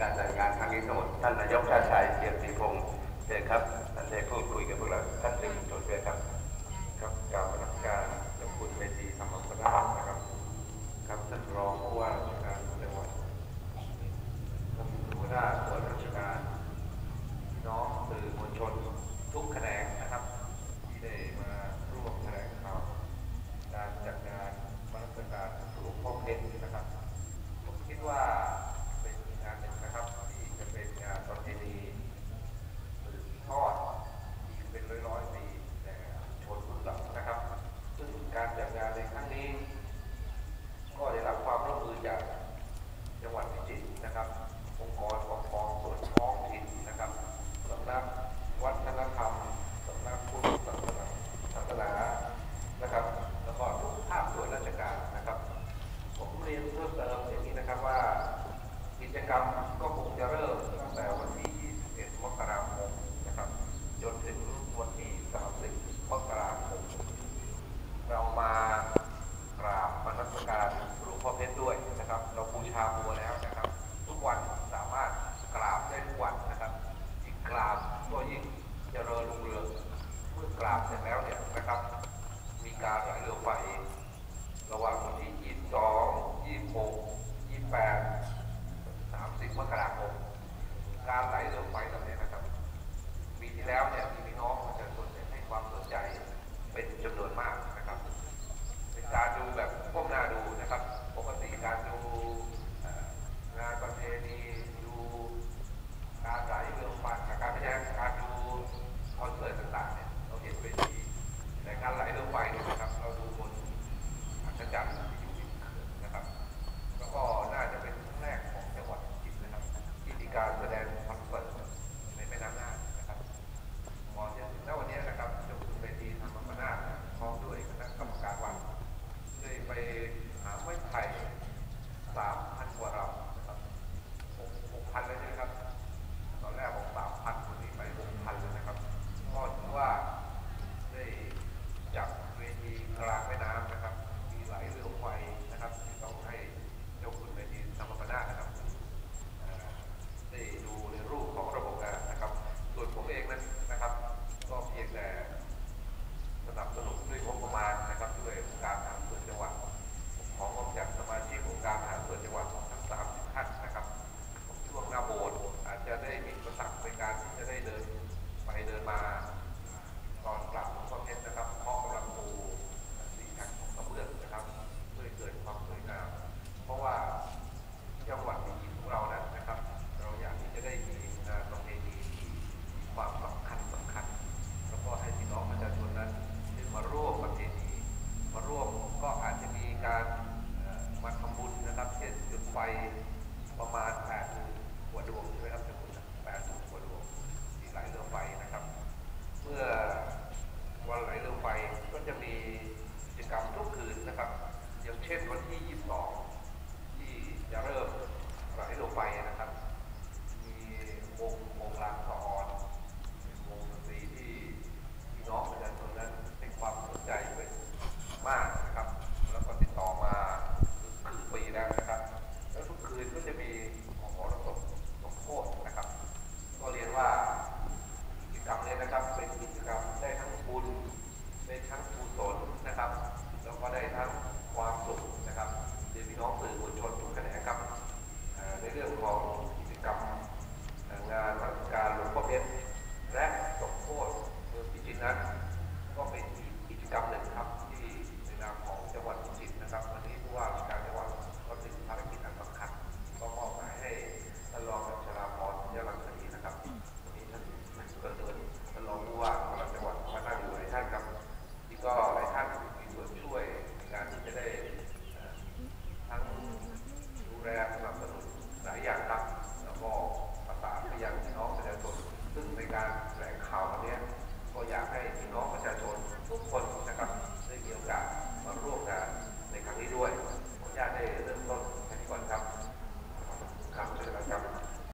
การจัดงานครั้งนี้ทั้งหมดท่านนายกชาติชายเกียรติพงศ์เชิญครับ รัก็คงจะเริ่มตั้งแต่วันที่ 21 มกราคมนะครับจนถึงวันที่ 30 มกราคม เรามากราบมรดการหลวงพ่อเพชรด้วยนะครับ เราบูชาบัวแล้วนะครับ ทุกวันสามารถกราบได้ทุกวันนะครับยิ่งกราบก็ยิ่งเจริญรุ่งเรืองเมื่อกราบเสร็จแล้วเนี่ยนะครับ มีการไหลเรือไฟระหว่างวันที่ 22 26 28 มกราคม การไหลลงไปตรงนี้นะครับ ปีที่แล้วเนี่ย Jesús การแถลงข่าววันนี้ก็อยากให้พี่น้องประชาชนทุกคนนะครับได้มีโอกาสมาร่วมกันในครั้งนี้ด้วย